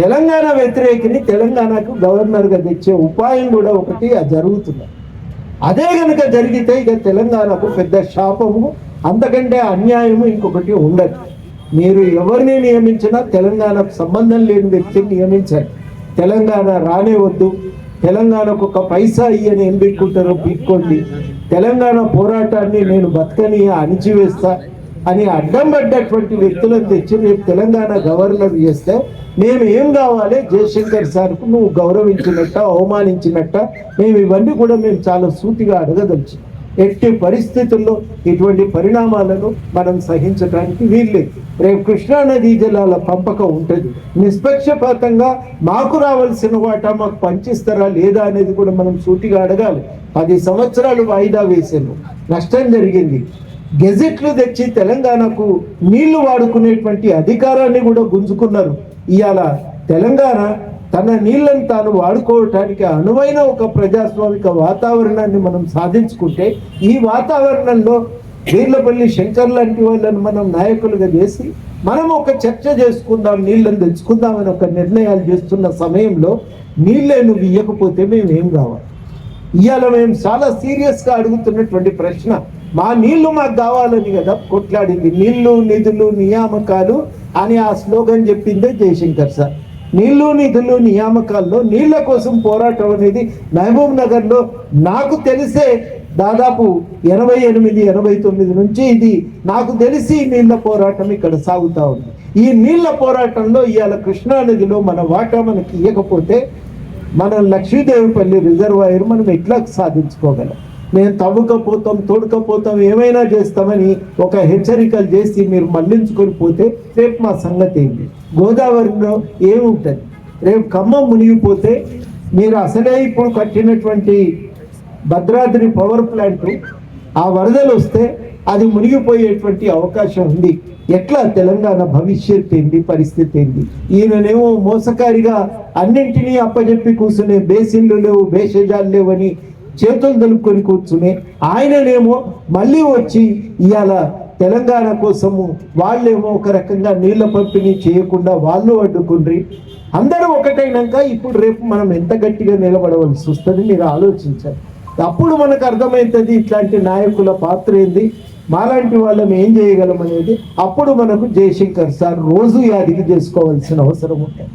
తెలంగాణ వ్యతిరేకిని తెలంగాణకు గవర్నర్గా తెచ్చే ఉపాయం కూడా ఒకటి జరుగుతుంది. అదే కనుక జరిగితే ఇక తెలంగాణకు పెద్ద శాపము అంతకంటే అన్యాయము ఇంకొకటి ఉండదు. మీరు ఎవరిని నియమించినా తెలంగాణకు సంబంధం లేని వ్యక్తిని నియమించాలి తెలంగాణ రానే వద్దు. తెలంగాణకు ఒక పైసా ఇయ్యని ఏం పెట్టుకుంటారో పీక్కోండి. తెలంగాణ పోరాటాన్ని నేను బతకని అణిచివేస్తా. అని అడ్డం పడ్డటువంటి వ్యక్తులను తెచ్చి రేపు తెలంగాణ గవర్నర్ చేస్తే మేము ఏం కావాలి? జయశంకర్ సార్కు నువ్వు గౌరవించినట్ట అవమానించినట్ట మేము ఇవన్నీ కూడా మేము చాలా సూటిగా అడగదలిచి. ఎట్టి పరిస్థితుల్లో ఇటువంటి పరిణామాలను మనం సహించడానికి వీల్లేదు. రేపు కృష్ణానదీ జలాల పంపకం ఉంటుంది. నిష్పక్షపాతంగా మాకు రావాల్సిన వాటా మాకు పంచిస్తారా లేదా అనేది కూడా మనం సూటిగా అడగాలి. పది సంవత్సరాలు వాయిదా వేసాను నష్టం జరిగింది. గెజెట్లు తెచ్చి తెలంగాణకు నీళ్ళు వాడుకునేటువంటి అధికారాన్ని కూడా గుంజుకున్నారు. ఇవాళ తెలంగాణ తన నీళ్ళను తాను వాడుకోవటానికి అనువైన ఒక ప్రజాస్వామిక వాతావరణాన్ని మనం సాధించుకుంటే ఈ వాతావరణంలో వీర్లపల్లి శంకర్ లాంటి వాళ్ళని మనం నాయకులుగా చేసి మనం ఒక చర్చ చేసుకుందాం నీళ్ళని తెచ్చుకుందామని ఒక నిర్ణయాలు చేస్తున్న సమయంలో నీళ్ళే నువ్వు ఇవ్వకపోతే మేము ఏం కావాలి? ఇవాళ మేము చాలా సీరియస్గా అడుగుతున్నటువంటి ప్రశ్న మా నీళ్ళు మాకు కావాలని కదా కొట్లాడింది. నీళ్ళు నిధులు నియామకాలు అని ఆ స్లోగన్ చెప్పిందే జయశంకర్ సార్. నీళ్ళు నిధులు నియామకాల్లో నీళ్ళ కోసం పోరాటం అనేది మహబూబ్ నగర్లో నాకు తెలిసే దాదాపు ఎనభై ఎనిమిది ఎనభై తొమ్మిది నుంచి ఇది నాకు తెలిసి ఈ నీళ్ళ పోరాటం ఇక్కడ సాగుతూ ఉంది. ఈ నీళ్ళ పోరాటంలో ఇవాళ కృష్ణానదిలో మన వాటా మనకి ఇవ్వకపోతే మనం లక్ష్మీదేవిపల్లి రిజర్వాయర్ మనం ఎట్లా సాధించుకోగలం? మేము తవ్వకపోతాం తోడుకపోతాం ఏమైనా చేస్తామని ఒక హెచ్చరికలు చేసి మీరు మళ్ళించుకొని పోతే రేపు మా సంగతి ఏంటి? గోదావరిలో ఏముంటుంది? రేపు ఖమ్మం మునిగిపోతే మీరు అసలే ఇప్పుడు కట్టినటువంటి భద్రాద్రి పవర్ ప్లాంట్ ఆ వరదలు వస్తే అది మునిగిపోయేటువంటి అవకాశం ఉంది. ఎట్లా తెలంగాణ భవిష్యత్ ఏంటి? పరిస్థితి ఏంటి? ఈయననేమో మోసకారిగా అన్నింటినీ అప్పజెప్పి కూర్చునే బేసిన్లు లేవు బేషజాలు లేవని చేతులు దలుపుకొని కూర్చునే ఆయననేమో మళ్ళీ వచ్చి ఇవాళ తెలంగాణ కోసము వాళ్ళేమో ఒక రకంగా నీళ్ళ పంపిణీ చేయకుండా వాళ్ళు అడ్డుకుండ్రి. అందరూ ఒకటైనాక ఇప్పుడు రేపు మనం ఎంత గట్టిగా నిలబడవలసి వస్తుంది మీరు ఆలోచించాలి. అప్పుడు మనకు అర్థమవుతుంది ఇట్లాంటి నాయకుల పాత్ర ఏంది? మాలాంటి వాళ్ళం ఏం చేయగలం అనేది అప్పుడు మనకు జయశంకర్ సార్ రోజు యాదికి చేసుకోవాల్సిన అవసరం ఉంటుంది.